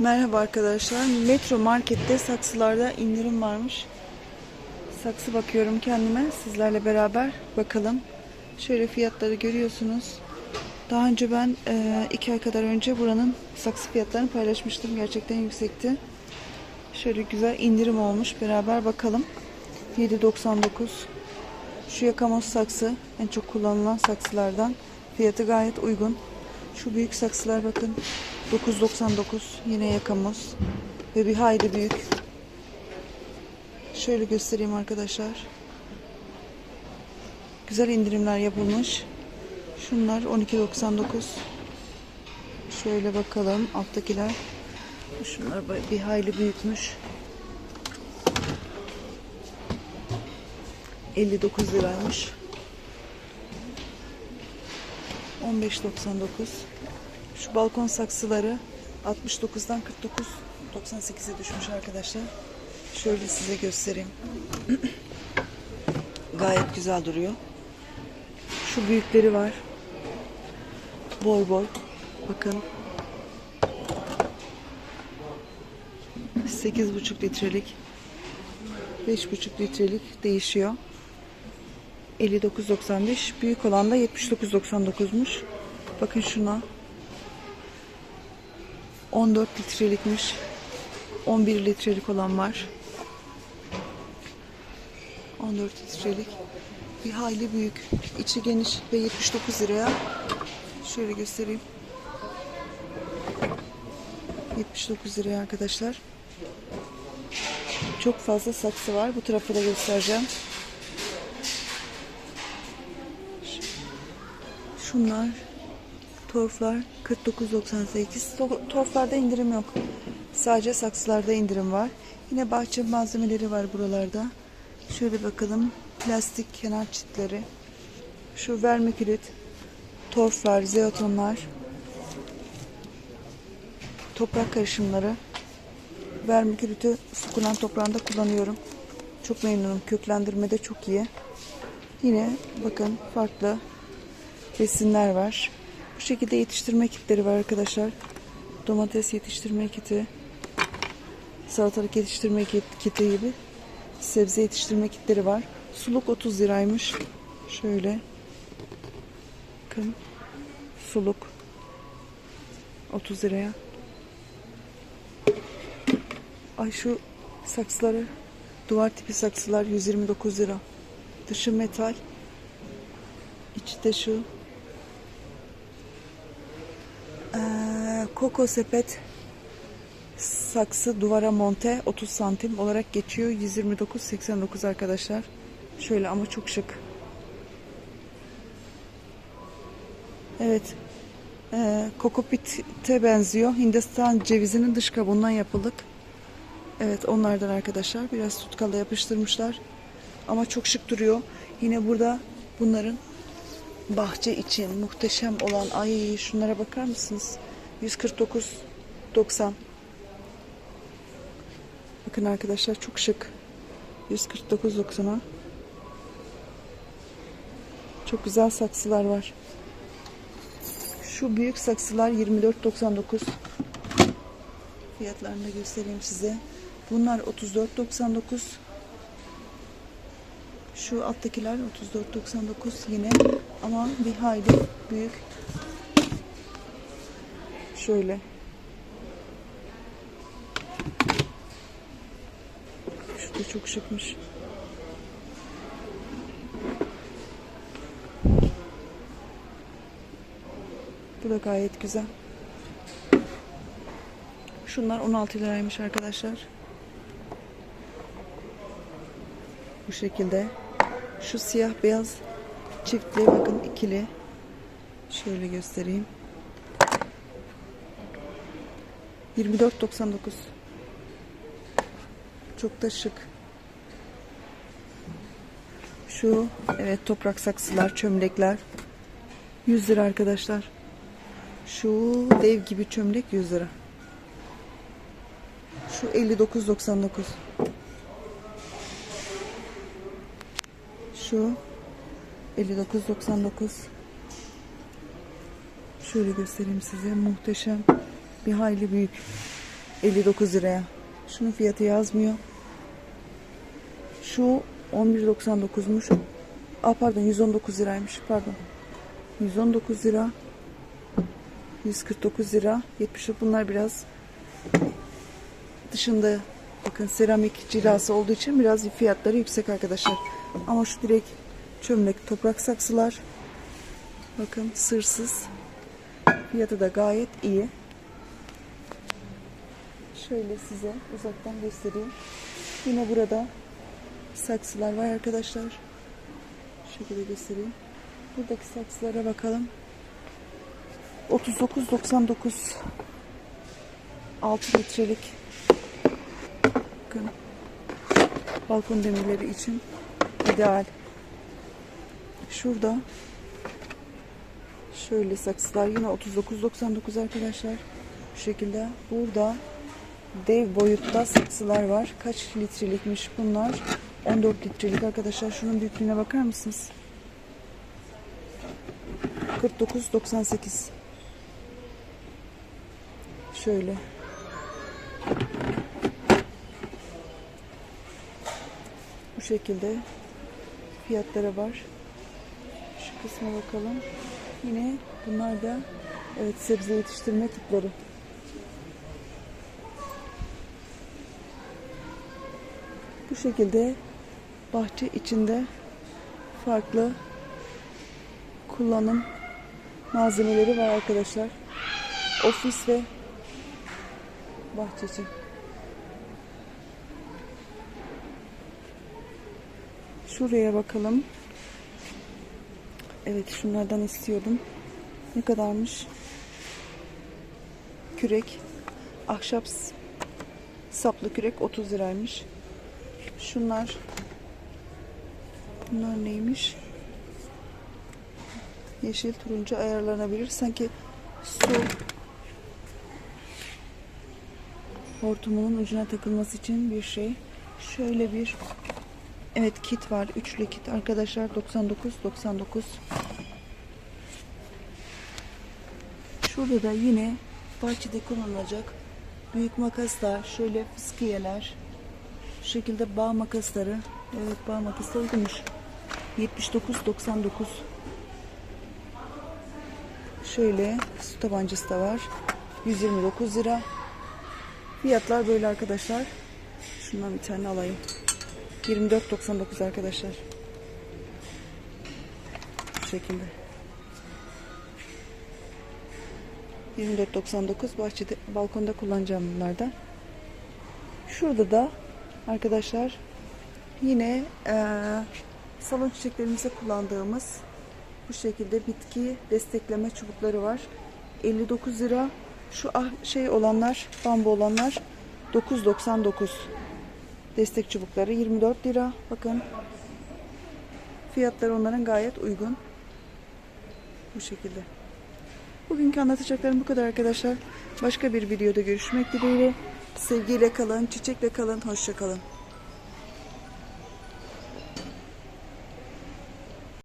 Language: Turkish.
Merhaba arkadaşlar. Metro Market'te saksılarda indirim varmış. Saksı bakıyorum kendime. Sizlerle beraber bakalım. Şöyle fiyatları görüyorsunuz. Daha önce ben e, iki ay kadar önce buranın saksı fiyatlarını paylaşmıştım. Gerçekten yüksekti. Şöyle güzel indirim olmuş. Beraber bakalım. 7.99 Şu yakamoz saksı en çok kullanılan saksılardan. Fiyatı gayet uygun. Şu büyük saksılar bakın 9.99 yine yakamoz ve bir hayli büyük. Şöyle göstereyim arkadaşlar. Güzel indirimler yapılmış. Şunlar 12.99. Şöyle bakalım alttakiler. Şunlar bir hayli büyükmüş. 59 liraymış. 15.99. Şu balkon saksıları 69'dan 49 98'e düşmüş arkadaşlar. Şöyle size göstereyim. Gayet güzel duruyor. Şu büyükleri var. Boy boy. Bakın. 8,5 litrelik 5,5 litrelik değişiyor. 59.95 büyük olan da 79.99'muş. Bakın şuna. 14 litrelikmiş. 11 litrelik olan var. 14 litrelik. Bir hayli büyük. İçi geniş ve 79 liraya. Şöyle göstereyim. 79 liraya arkadaşlar. Çok fazla saksı var. Bu tarafı da göstereceğim. Şunlar torflar 49.98. To- Torflarda indirim yok. Sadece saksılarda indirim var. Yine bahçe malzemeleri var buralarda. Şöyle bakalım. Plastik kenar çitleri. Şu vermikülit. Torflar, zeotonlar. Toprak karışımları. Vermikülitü sukulan toprağında kullanıyorum. Çok memnunum. Köklendirmede çok iyi. Yine bakın farklı besinler var. Bu şekilde yetiştirme kitleri var arkadaşlar. Domates yetiştirme kiti, salatalık yetiştirme kit- kiti gibi sebze yetiştirme kitleri var. Suluk 30 liraymış. Şöyle. Bakın. Suluk 30 liraya. Ay şu saksıları duvar tipi saksılar 129 lira. Dışı metal. İçi de şu Ee, Koko sepet saksı duvara monte 30 santim olarak geçiyor. 129.89 arkadaşlar. Şöyle ama çok şık. Evet. Ee, kokopite benziyor. Hindistan cevizinin dış kabuğundan yapıldık. Evet onlardan arkadaşlar. Biraz tutkalla yapıştırmışlar. Ama çok şık duruyor. Yine burada bunların bahçe için muhteşem olan ay şunlara bakar mısınız? 149.90 Bakın arkadaşlar çok şık. 149.90'a Çok güzel saksılar var. Şu büyük saksılar 24.99 Fiyatlarını da göstereyim size. Bunlar 34.99 şu alttakiler 34.99 yine ama bir hayli büyük. Şöyle. Şu da çok şıkmış. Bu da gayet güzel. Şunlar 16 liraymış arkadaşlar. Bu şekilde. Şu siyah beyaz çiftli bakın ikili. Şöyle göstereyim. 24.99 Çok da şık. Şu evet toprak saksılar, çömlekler 100 lira arkadaşlar. Şu dev gibi çömlek 100 lira. Şu 59.99 Şu 59.99 Şöyle göstereyim size. Muhteşem bir hayli büyük. 59 liraya. Şunun fiyatı yazmıyor. Şu 11.99'muş. Aa pardon 119 liraymış. Pardon. 119 lira. 149 lira. 70 lira. Bunlar biraz dışında bakın seramik cilası olduğu için biraz fiyatları yüksek arkadaşlar. Ama şu direkt çömlek toprak saksılar bakın sırsız. Fiyatı da gayet iyi. Şöyle size uzaktan göstereyim. Yine burada saksılar var arkadaşlar. Şu şekilde göstereyim. Buradaki saksılara bakalım. 39.99 6 litrelik bakın balkon demirleri için ideal. Şurada şöyle saksılar yine 39.99 arkadaşlar. Bu şekilde burada dev boyutta saksılar var. Kaç litrelikmiş bunlar? 14 litrelik arkadaşlar. Şunun büyüklüğüne bakar mısınız? 49.98 Şöyle. Bu şekilde fiyatları var. Şu kısma bakalım. Yine bunlar da evet sebze yetiştirme tipleri. Bu şekilde bahçe içinde farklı kullanım malzemeleri var arkadaşlar. Ofis ve bahçe için. Şuraya bakalım. Evet şunlardan istiyordum. Ne kadarmış? Kürek. Ahşap saplı kürek 30 liraymış. Şunlar Bunlar neymiş? Yeşil turuncu ayarlanabilir. Sanki su hortumunun ucuna takılması için bir şey. Şöyle bir evet kit var. Üçlü kit arkadaşlar 99 99. Şurada da yine bahçede kullanılacak büyük makaslar, şöyle fıskiyeler, şu şekilde bağ makasları. Evet bağ makası uygunmuş. 79.99 Şöyle su tabancası da var. 129 lira. Fiyatlar böyle arkadaşlar. Şundan bir tane alayım. 24.99 arkadaşlar. Bu şekilde. 24.99 bahçede balkonda kullanacağım bunlardan. Şurada da arkadaşlar yine eee, salon çiçeklerimizde kullandığımız bu şekilde bitki destekleme çubukları var. 59 lira. Şu ah- şey olanlar, bambu olanlar 9.99. Destek çubukları 24 lira. Bakın. Fiyatları onların gayet uygun. Bu şekilde. Bugünkü anlatacaklarım bu kadar arkadaşlar. Başka bir videoda görüşmek dileğiyle. Sevgiyle kalın, çiçekle kalın, hoşça kalın.